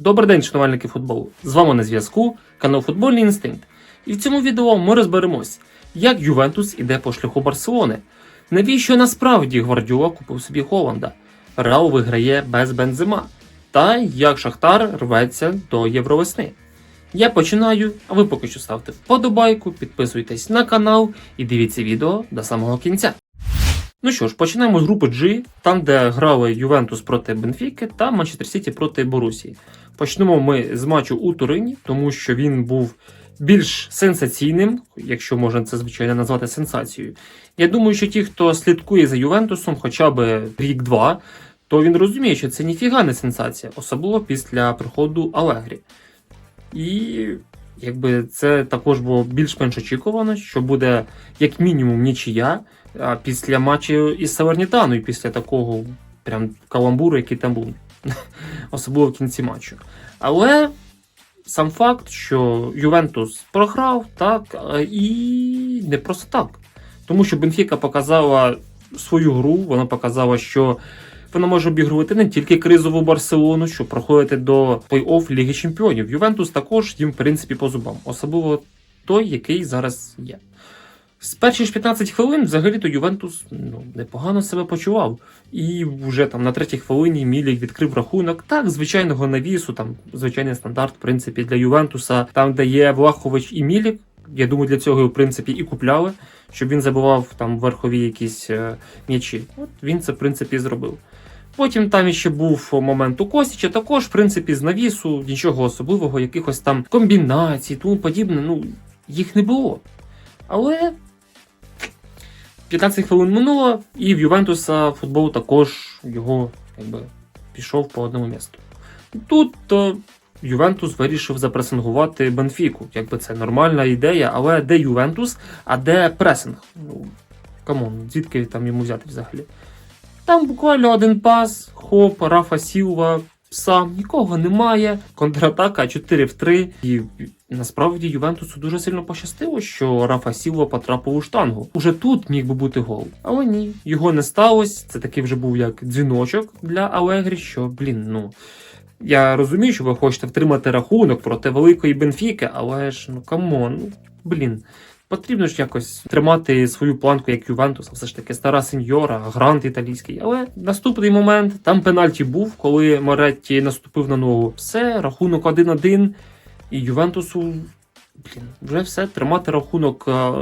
Добрий день, шанувальники футболу. З вами на зв'язку канал Футбольний Інстинкт. І в цьому відео ми розберемось, як Ювентус іде по шляху Барселони. Навіщо насправді Гвардіола купив собі Холланда? Реал виграє без Бензима. Та як Шахтар рветься до Євровесни. Я починаю, а ви поки що ставте вподобайку, підписуйтесь на канал і дивіться відео до самого кінця. Ну що ж, починаємо з групи G, там де грали Ювентус проти Бенфіки та Манчестер Сіті проти Борусії. Почнемо ми з матчу у Турині, тому що він був більш сенсаційним, якщо можна це звичайно назвати сенсацією. Я думаю, що ті, хто слідкує за Ювентусом хоча б рік-два, то він розуміє, що це ніфіга не сенсація, особливо після приходу Алегрі. І якби це також було більш-менш очікувано, що буде як мінімум нічия а після матчу із Савернітаною, після такого прям каламбуру, який там був, особливо в кінці матчу. Але сам факт, що Ювентус програв, так, і не просто так. Тому що Бенфіка показала свою гру, вона показала, що вона може обігрувати не тільки кризову Барселону, що проходити до плей-офф Ліги Чемпіонів. Ювентус також їм, в принципі, по зубам, особливо той, який зараз є. З перші ж 15 хвилин взагалі-то Ювентус ну, непогано себе почував. І вже там на третій хвилині Мілік відкрив рахунок. Так, звичайного навісу, там звичайний стандарт, в принципі, для Ювентуса, там, де є Влахович і Мілік. Я думаю, для цього, в принципі, і купляли, щоб він забивав там верхові якісь е, м'ячі. От він це, в принципі, зробив. Потім там ще був момент у Косіча, також, в принципі, з навісу, нічого особливого, якихось там комбінацій, тому подібне, ну, їх не було. Але 15 хвилин минуло, і в Ювентуса футбол також його якби, пішов по одному місту. Тут то Ювентус вирішив запресингувати Бенфіку. Якби це нормальна ідея, але де Ювентус, а де пресинг? Ну, камон, звідки там йому взяти взагалі? Там буквально один пас, хоп, Рафа Сілва, сам, нікого немає. Контратака 4 в 3. І насправді Ювентусу дуже сильно пощастило, що Рафа Сілва потрапив у штангу. Уже тут міг би бути гол. Але ні, його не сталося. Це такий вже був як дзвіночок для Алегрі, що, блін, ну. Я розумію, що ви хочете втримати рахунок проти великої Бенфіки, але ж ну камон, ну блін. Потрібно ж якось тримати свою планку як Ювентус, все ж таки стара сеньора, грант італійський. Але наступний момент там пенальті був, коли Моретті наступив на ногу. Все, рахунок 1-1. І Ювентусу, блін, вже все, тримати рахунок е,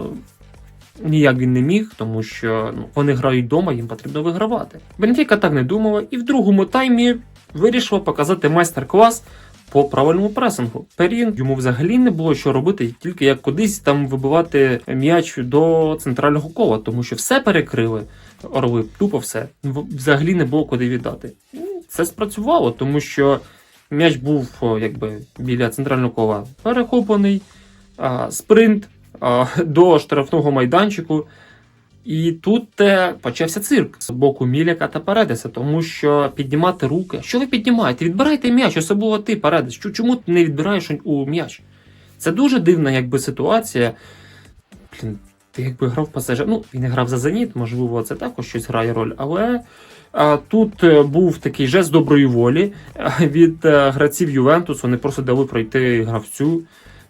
ніяк він не міг, тому що ну, вони грають вдома, їм потрібно вигравати. Бенфіка так не думала, і в другому таймі вирішила показати майстер-клас по правильному пресингу. Перін йому взагалі не було що робити, тільки як кудись там вибивати м'яч до центрального кола, тому що все перекрили. Орли, тупо все. Взагалі не було куди віддати. Ну, Це спрацювало, тому що м'яч був якби біля центрального кола перехоплений, а, спринт а, до штрафного майданчику. І тут е, почався цирк з боку Міляка та Паредеса, тому що піднімати руки. Що ви піднімаєте? Відбирайте м'яч, особливо ти, Паредес. Чому ти не відбираєш у м'яч? Це дуже дивна якби, ситуація. Блін, ти якби грав пасажир. Ну, він грав за Зеніт, можливо, це також щось грає роль, але. Тут е, був такий жест доброї волі е, від е, гравців Ювентусу, вони просто дали пройти гравцю.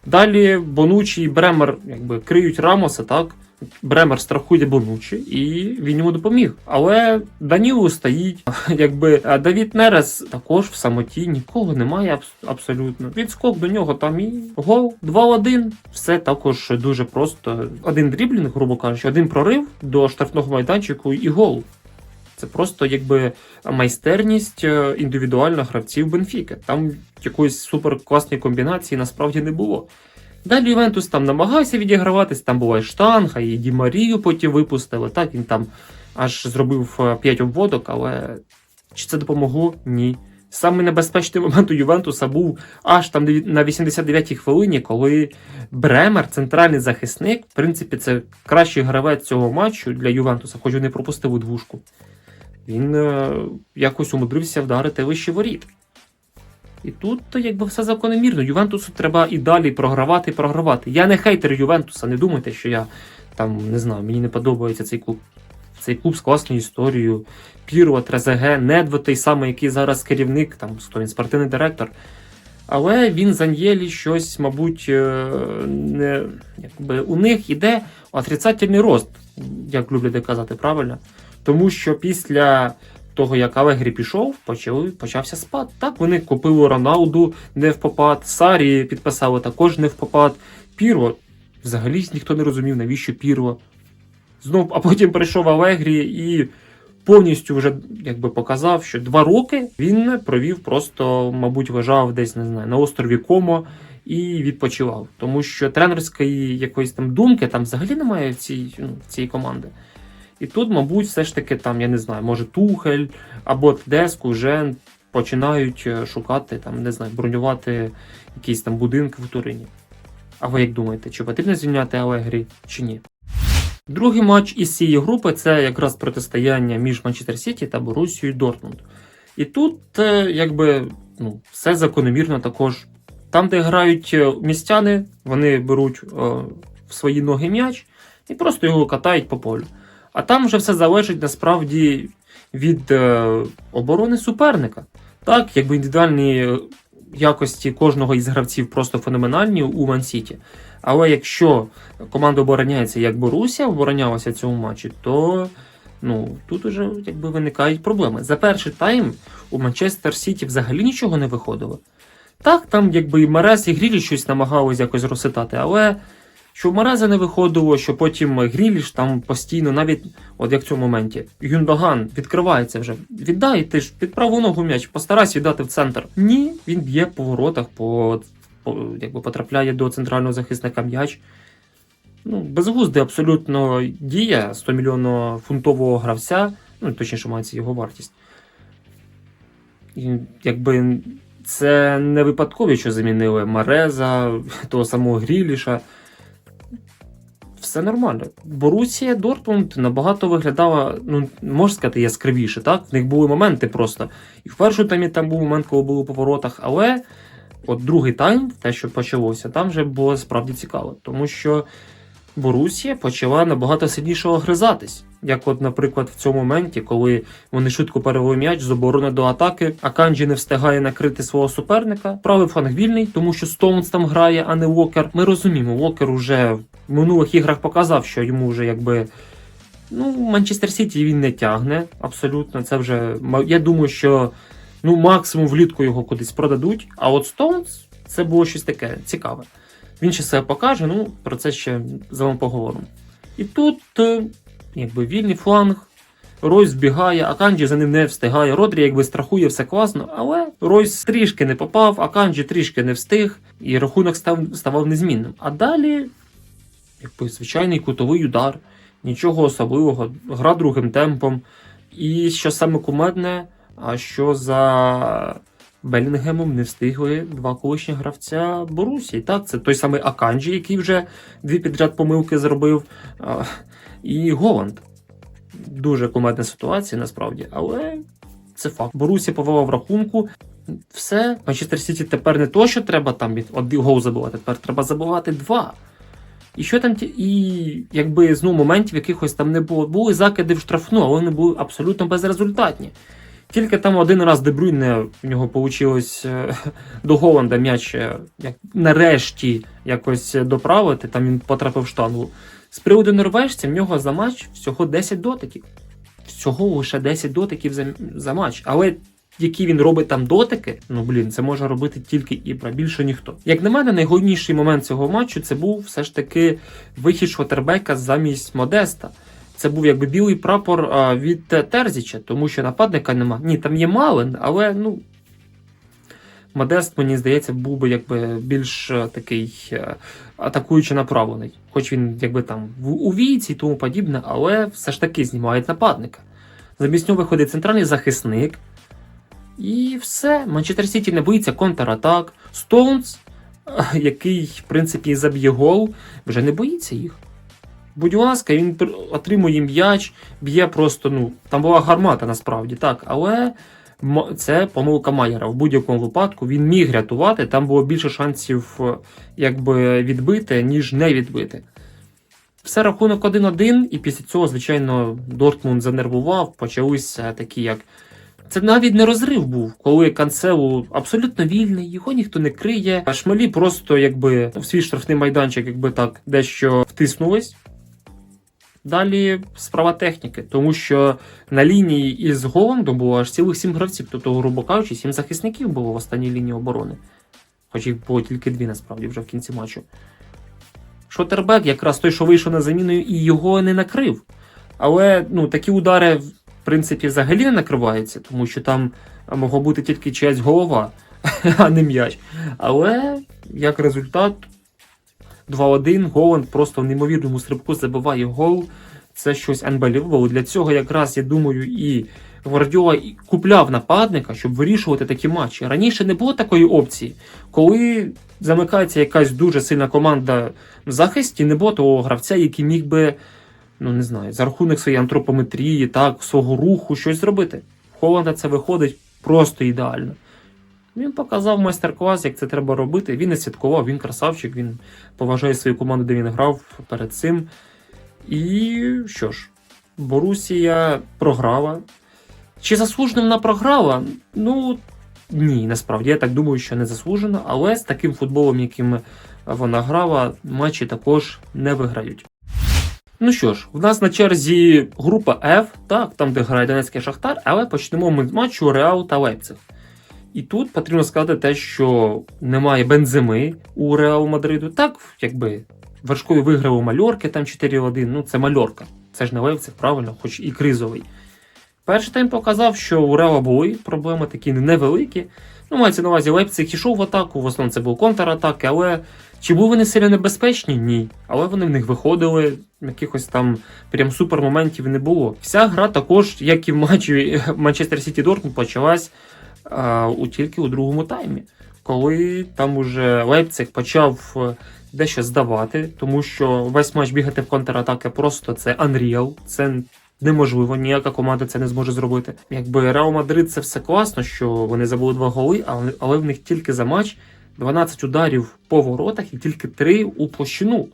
Далі Бонучі і Бремер якби криють Рамоса, так? Бремер страхує Бонучі, і він йому допоміг. Але Данілу стоїть, якби Давід Нерес також в самоті, нікого немає абс- абсолютно. Відскок до нього там і гол 2-1. Все також дуже просто. Один дріблінг, грубо кажучи, один прорив до штрафного майданчику і гол. Це просто якби майстерність е, індивідуальних гравців Бенфіки. Там якоїсь суперкласної комбінації насправді не було. Далі Ювентус там намагався відіграватись, там була і штанга, і Ді Марію потім випустили. Так, він там аж зробив 5 обводок, але чи це допомогло? Ні. Самий небезпечний момент у Ювентуса був аж там на 89-й хвилині, коли Бремер, центральний захисник, в принципі, це кращий гравець цього матчу для Ювентуса, хоч він не пропустив у двушку. Він е, якось умудрився вдарити вище воріт. І тут якби все закономірно. Ювентусу треба і далі програвати і програвати. Я не хейтер Ювентуса, не думайте, що я там не знаю, мені не подобається цей клуб. Цей клуб з класною історією. Пірво, Трезеге, Недво той самий, який зараз керівник, там хто він спортивний директор. Але він з Аньєлі щось, мабуть, е, не, якби, у них іде отрицательний рост, як люблять казати правильно. Тому що після того, як Алегрі пішов, почали, почався спад. Так, вони купили Роналду не в попад, Сарі підписали також не в попад. Піро взагалі ніхто не розумів, навіщо Піро. Знов, а потім прийшов Алегрі і повністю вже якби показав, що два роки він провів просто, мабуть, лежав десь не знаю, на острові Комо і відпочивав. Тому що тренерської якоїсь там думки там взагалі немає в цій, ну, цій команди. І тут, мабуть, все ж таки там, я не знаю, може Тухель або Тедеску вже починають е, шукати, там, не знаю, бронювати якісь там будинки в Турині. А ви як думаєте, чи потрібно звільняти Алегрі, чи ні? Другий матч із цієї групи це якраз протистояння між Манчестер Сіті та Борусією Дортмунд. І тут, е, якби, ну, все закономірно також. Там, де грають е, містяни, вони беруть е, в свої ноги м'яч і просто його катають по полю. А там вже все залежить насправді від е, оборони суперника. Так, якби індивідуальні якості кожного із гравців просто феноменальні у Ман-Сіті. Але якщо команда обороняється як Борусія оборонялася в цьому матчі, то ну, тут уже якби виникають проблеми. За перший тайм у Манчестер Сіті взагалі нічого не виходило. Так, там якби і Мерес, і Грілі щось намагалися якось розситати, але що в Мереза не виходило, що потім Гріліш там постійно, навіть от як в цьому моменті, Юндоган відкривається вже. Віддай, ти ж під праву ногу м'яч, постарайся віддати в центр. Ні, він б'є по воротах, по, по, якби потрапляє до центрального захисника м'яч. Ну, безглуздий абсолютно дія 100 мільйонного фунтового гравця, ну точніше мається його вартість. І, якби це не випадково, що замінили Мареза, того самого Гріліша. Все нормально. Борусія Дортмунд набагато виглядала, ну можна сказати, яскравіше, так? В них були моменти просто. І в першу таймі там був момент, коли були у поворотах, але от другий тайм, те, що почалося, там вже було справді цікаво, тому що Борусія почала набагато сильніше огризатись. Як, от, наприклад, в цьому моменті, коли вони швидко перевели м'яч з оборони до атаки, а Канджі не встигає накрити свого суперника. Правий фланг вільний, тому що Стоунс там грає, а не Уокер. Ми розуміємо, Уокер уже в минулих іграх показав, що йому вже якби. Ну, Манчестер Сіті він не тягне абсолютно. Це вже я думаю, що ну максимум влітку його кудись продадуть. А от Стоунс це було щось таке цікаве. Він ще себе покаже, ну про це ще за вами поговоримо. І тут, е, якби вільний фланг, Ройс збігає, а Канджі за ним не встигає. Родрі якби страхує все класно, але Ройс трішки не попав, а Канджі трішки не встиг, і рахунок став, ставав незмінним. А далі, якби звичайний кутовий удар, нічого особливого, гра другим темпом. І що саме кумедне, а що за Белінгемом не встигли два колишні гравця Борусі. Так, це той самий Аканджі, який вже дві підряд помилки зробив, і Голланд. Дуже кумедна ситуація насправді, але це факт. Борусі повела в рахунку. Все, Манчестер Сіті тепер не то, що треба там один гол забивати, тепер треба забивати два. І що там і якби знову моментів якихось там не було. Були закиди в штрафну, але вони були абсолютно безрезультатні. Тільки там один раз Дебрюйне в нього вийшло до Голланда м'яч е, як нарешті якось доправити, там він потрапив в штангу. З приводу норвежця в нього за матч всього 10 дотиків. Всього лише 10 дотиків за, за матч. Але які він робить там дотики, ну блін, це може робити тільки Ібра, більше ніхто. Як на мене, найголовніший момент цього матчу це був все ж таки вихід Шватербека замість Модеста. Це був якби білий прапор від Терзіча, тому що нападника нема. Ні, там є Малин, але ну. Модест, мені здається, був би якби більш такий а, атакуючи направлений. Хоч він якби там у війці і тому подібне, але все ж таки знімають нападника. Замість нього виходить центральний захисник. І все. Манчестер Сіті не боїться контратак. Стоунс, який, в принципі, заб'є гол, вже не боїться їх. Будь ласка, він отримує м'яч, б'є просто, ну, там була гармата насправді, так, але це помилка Майера. В будь-якому випадку він міг рятувати, там було більше шансів якби відбити, ніж не відбити. Все рахунок 1-1, і після цього, звичайно, Дортмунд занервував, почалися такі як Це навіть не розрив був, коли канцелу абсолютно вільний, його ніхто не криє. А шмалі просто якби в свій штрафний майданчик, якби так дещо втиснулись. Далі справа техніки, тому що на лінії із Голландом було аж цілих сім гравців, тобто, грубо кажучи, сім захисників було в останній лінії оборони. Хоч їх було тільки дві, насправді, вже в кінці матчу. Шотербек, якраз той, що вийшов на заміну, і його не накрив. Але ну, такі удари, в принципі, взагалі не накриваються, тому що там могло бути тільки чиясь голова, а не м'яч. Але як результат, 2-1, Голланд просто в неймовірному стрибку забиває гол. Це щось unbelievable. Для цього якраз, я думаю, і Гвардіола купляв нападника, щоб вирішувати такі матчі. Раніше не було такої опції, коли замикається якась дуже сильна команда в захисті, не було того гравця, який міг би, ну не знаю, за рахунок своєї антропометрії, так, свого руху щось зробити. В Холланда це виходить просто ідеально. Він показав майстер-клас, як це треба робити. Він не святкував, він красавчик, він поважає свою команду, де він грав перед цим. І що ж, Борусія програла. Чи заслужено вона програла? Ну, ні, насправді я так думаю, що не заслужено, але з таким футболом, яким вона грала, матчі також не виграють. Ну що ж, в нас на черзі група F, так, там де грає Донецький Шахтар, але почнемо ми з матчу Реал та Лейпциг. І тут потрібно сказати те, що немає бензими у Реал Мадриду. Так, якби вершкові виграв у Мальорки, там 4-1. Ну, це Мальорка. Це ж не Лейпциг, правильно, хоч і кризовий. Перший тайм показав, що у Реала були проблеми такі невеликі. Ну, мається на увазі, Лейпциг ішов в атаку, в основному це був контратаки, але чи були вони сильно небезпечні? Ні. Але вони в них виходили, якихось там прям супермоментів не було. Вся гра також, як і в матчі Манчестер Сіті Дортмунд, почалась у, тільки у другому таймі, коли там уже Лейпциг почав е, дещо здавати, тому що весь матч бігати в контратаки просто це Unreal, це неможливо, ніяка команда це не зможе зробити. Якби Реал Мадрид це все класно, що вони забули два голи, але, але в них тільки за матч 12 ударів по воротах і тільки 3 у площину.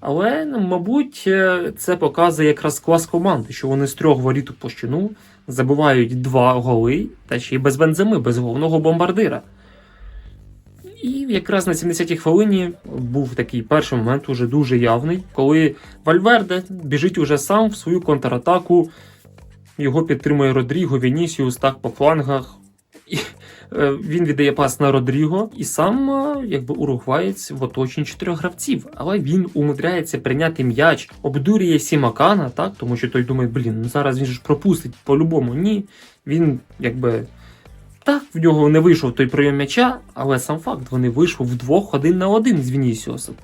Але, ну, мабуть, е, це показує якраз клас команди, що вони з трьох воріт у площину забивають два голи, та ще й без бензими, без головного бомбардира. І якраз на 70-й хвилині був такий перший момент, уже дуже явний, коли Вальверде біжить уже сам в свою контратаку. Його підтримує Родріго, Вінісіус так по флангах. Він віддає пас на Родріго, і сам, е, якби уругваєць в оточенні чотирьох гравців. Але він умудряється прийняти м'яч, обдурює Сімакана, так, тому що той думає, блін, ну зараз він ж пропустить по-любому. Ні. Він якби. Так, в нього не вийшов той прийом м'яча, але сам факт, вони вийшли вдвох один на один з Вінісіусом.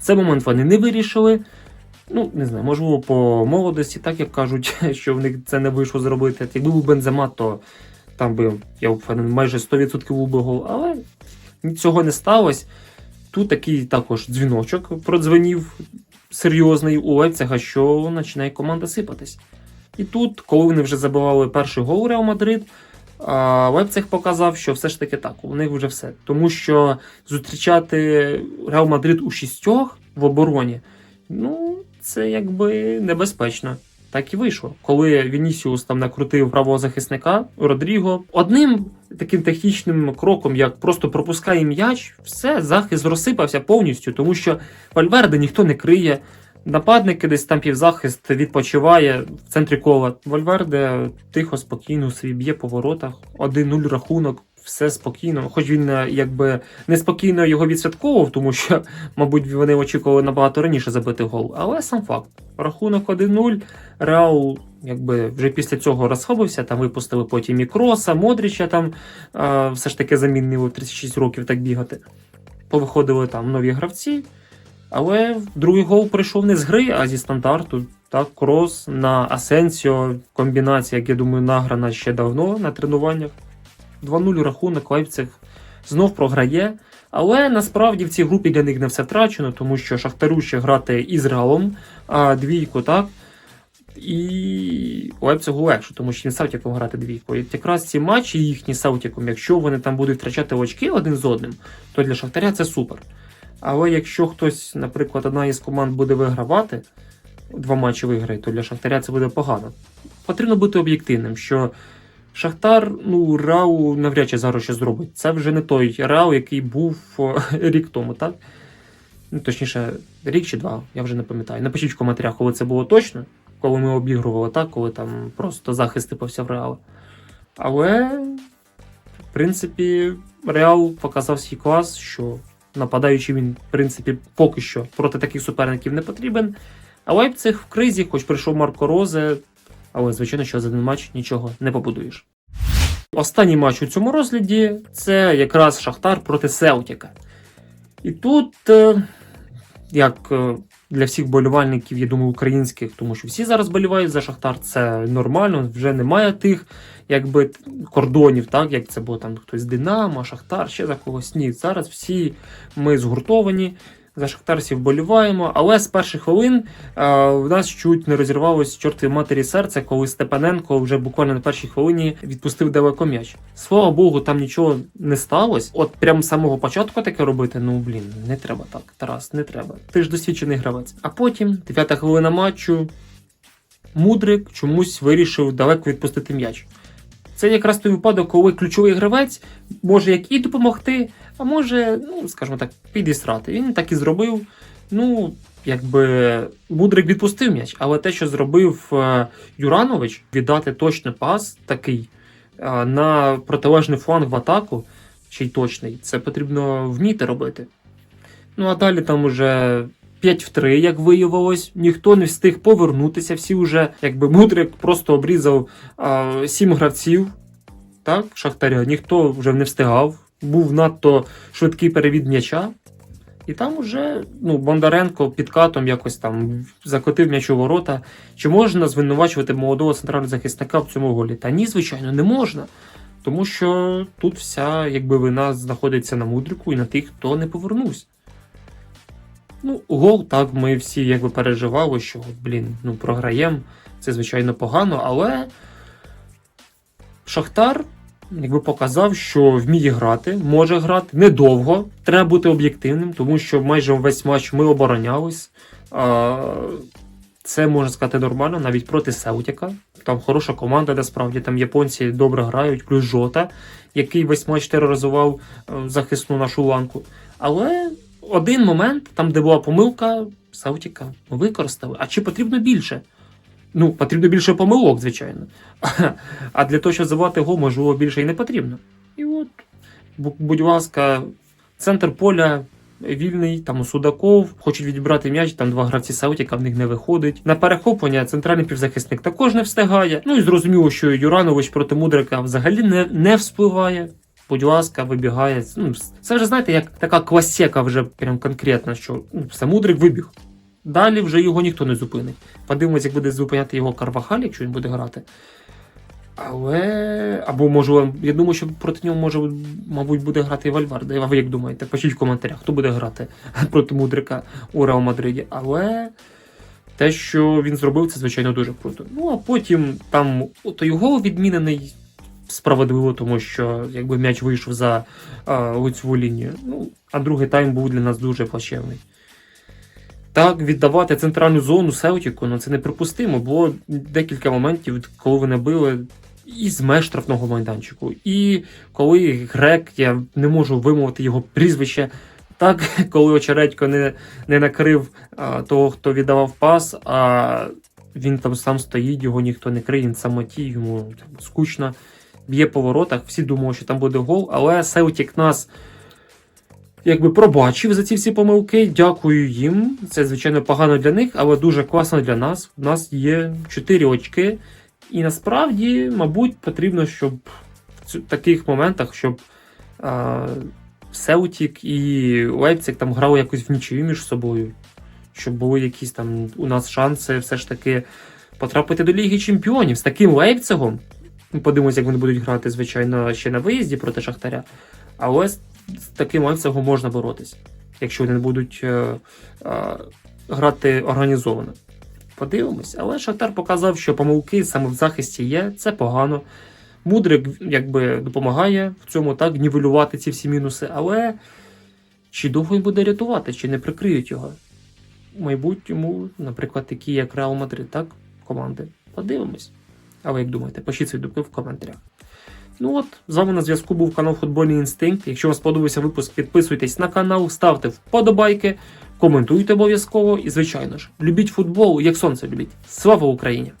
Цей момент вони не вирішили. Ну, не знаю, можливо, по молодості, так як кажуть, що в них це не вийшло зробити. Якби був Бензема, то там би, я впевнений, майже 100% був але цього не сталося. Тут такий також дзвіночок продзвенів серйозний у Лейпцига, що починає команда сипатись. І тут, коли вони вже забивали перший гол Реал Мадрид, Лейпциг показав, що все ж таки так, у них вже все. Тому що зустрічати Реал Мадрид у шістьох в обороні, ну, це якби небезпечно. Так і вийшло. Коли Вінісіус там накрутив правого захисника Родріго, одним таким технічним кроком, як просто пропускає м'яч, все, захист розсипався повністю, тому що Вальверде ніхто не криє. Нападники десь там півзахист відпочиває в центрі кола. Вальверде тихо, спокійно собі б'є по воротах. 1-0 рахунок, все спокійно. Хоч він е, якби неспокійно його відсвятковував, тому що, мабуть, вони очікували набагато раніше забити гол. Але сам факт. Рахунок 1-0. Реал якби вже після цього розхопився, там випустили потім і Кроса, Модріча там е, все ж таки замінили 36 років так бігати. Повиходили там нові гравці. Але другий гол прийшов не з гри, а зі стандарту. Так, крос на Асенсіо, комбінація, як я думаю, награна ще давно на тренуваннях. 2-0 рахунок Лейпциг знов програє. Але насправді в цій групі для них не все втрачено, тому що Шахтарю ще грати із Реалом, а двійку, так. І Лейпцигу легше, тому що він з Саутіком грати двійку. І якраз ці матчі їхні з Саутіком, якщо вони там будуть втрачати очки один з одним, то для Шахтаря це супер. Але якщо хтось, наприклад, одна із команд буде вигравати, два матчі виграє, то для Шахтаря це буде погано. Потрібно бути об'єктивним, що Шахтар, ну, Реал навряд чи зараз що зробить. Це вже не той Реал, який був рік тому, так? Ну, точніше, рік чи два, я вже не пам'ятаю. Напишіть в коментарях, коли це було точно, коли ми обігрували так, коли там просто захист типався в Реал. Але, в принципі, Реал показав свій клас, що нападаючий він, в принципі, поки що проти таких суперників не потрібен. А Лейпциг в кризі, хоч прийшов Марко Розе, але, звичайно, що за один матч нічого не побудуєш. Останній матч у цьому розгляді це якраз Шахтар проти Селтіка. І тут, е, як е, для всіх болівальників, я думаю, українських, тому що всі зараз болівають за Шахтар, це нормально, вже немає тих якби кордонів, так як це було там хтось Динамо, Шахтар, ще за когось. Ні, зараз всі ми згуртовані. За Шахтар всі вболіваємо, але з перших хвилин е, в нас чуть не розірвалось чортові матері серця, коли Степаненко вже буквально на першій хвилині відпустив далеко м'яч. Слава Богу, там нічого не сталося. От прям з самого початку таке робити. Ну блін, не треба так, Тарас, не треба. Ти ж досвідчений гравець. А потім, дев'ята хвилина матчу, Мудрик чомусь вирішив далеко відпустити м'яч. Це якраз той випадок, коли ключовий гравець може як і допомогти, а може, ну, скажімо так, підістрати. Він так і зробив. Ну, якби Мудрик відпустив м'яч, але те, що зробив е, Юранович, віддати точний пас такий е, на протилежний фланг в атаку, чи й точний, це потрібно вміти робити. Ну, а далі там уже 5 в 3, як виявилось, ніхто не встиг повернутися. Всі вже, якби Мудрик просто обрізав а, 7 гравців, так, Шахтаря, ніхто вже не встигав. Був надто швидкий перевід м'яча. І там уже ну, Бондаренко під катом якось там закотив м'яч у ворота. Чи можна звинувачувати молодого центрального захисника в цьому голі? Та ні, звичайно, не можна. Тому що тут вся якби вина знаходиться на мудрику і на тих, хто не повернувся. Ну, гол, так, ми всі якби переживали, що, блін, ну, програємо. Це, звичайно, погано, але Шахтар якби показав, що вміє грати, може грати недовго. Треба бути об'єктивним, тому що майже весь матч ми оборонялись. Це можна сказати нормально, навіть проти Селтіка. Там хороша команда, насправді там японці добре грають, плюс Жота, який весь матч тероризував е, захисну нашу ланку. Але один момент, там, де була помилка, Саутіка використали. А чи потрібно більше? Ну, потрібно більше помилок, звичайно. А для того, щоб забувати гол, можливо, більше і не потрібно. І от, будь ласка, центр поля вільний, там у Судаков, хочуть відібрати м'яч, там два гравці Саутіка в них не виходить. На перехоплення центральний півзахисник також не встигає. Ну і зрозуміло, що Юранович проти Мудрика взагалі не, не вспливає. Будь ласка, вибігає. Ну, це вже знаєте, як така класека вже прям конкретна, що ну, все Мудрик вибіг. Далі вже його ніхто не зупинить. Подивимось, як буде зупиняти його Карвахаль, якщо він буде грати. Але. Або може, я думаю, що проти нього може, мабуть, буде грати і Вальварде. А ви як думаєте? Пишіть в коментарях, хто буде грати проти Мудрика у Реал Мадриді. Але те, що він зробив, це звичайно дуже круто. Ну а потім там то його відмінений справедливо, тому що якби м'яч вийшов за лицеву лінію. Ну, а другий тайм був для нас дуже плачевний. Так, віддавати центральну зону Селтіку, ну це неприпустимо. Було декілька моментів, коли вони били і з меж штрафного майданчику, і коли грек, я не можу вимовити його прізвище. Так, коли очередько не, не накрив а, того, хто віддавав пас, а він там сам стоїть, його ніхто не криє, він самоті, йому скучно. Б'є по воротах, всі думали, що там буде гол, але Селтік нас якби пробачив за ці всі помилки. Дякую їм. Це, звичайно, погано для них, але дуже класно для нас. У нас є 4 очки. І насправді, мабуть, потрібно, щоб в таких моментах, щоб Селтік і Лейпциг там грали якось в нічию між собою. Щоб були якісь там у нас шанси все ж таки потрапити до Ліги Чемпіонів з таким Лейпцигом. Ми подивимося, як вони будуть грати, звичайно, ще на виїзді проти Шахтаря. Але з, з таким Лейпцигом можна боротися, якщо вони будуть е, е, грати організовано. Подивимось, але Шахтар показав, що помилки саме в захисті є, це погано. Мудрик якби допомагає в цьому так нівелювати ці всі мінуси, але чи довго він буде рятувати, чи не прикриють його? В майбутньому, наприклад, такі як Реал Мадрид, так, команди. Подивимось. А ви як думаєте? Пишіть свої думки в коментарях. Ну от, з вами на зв'язку був канал Футбольний Інстинкт. Якщо вам сподобався випуск, підписуйтесь на канал, ставте вподобайки, коментуйте обов'язково і, звичайно ж, любіть футбол, як сонце любіть. Слава Україні!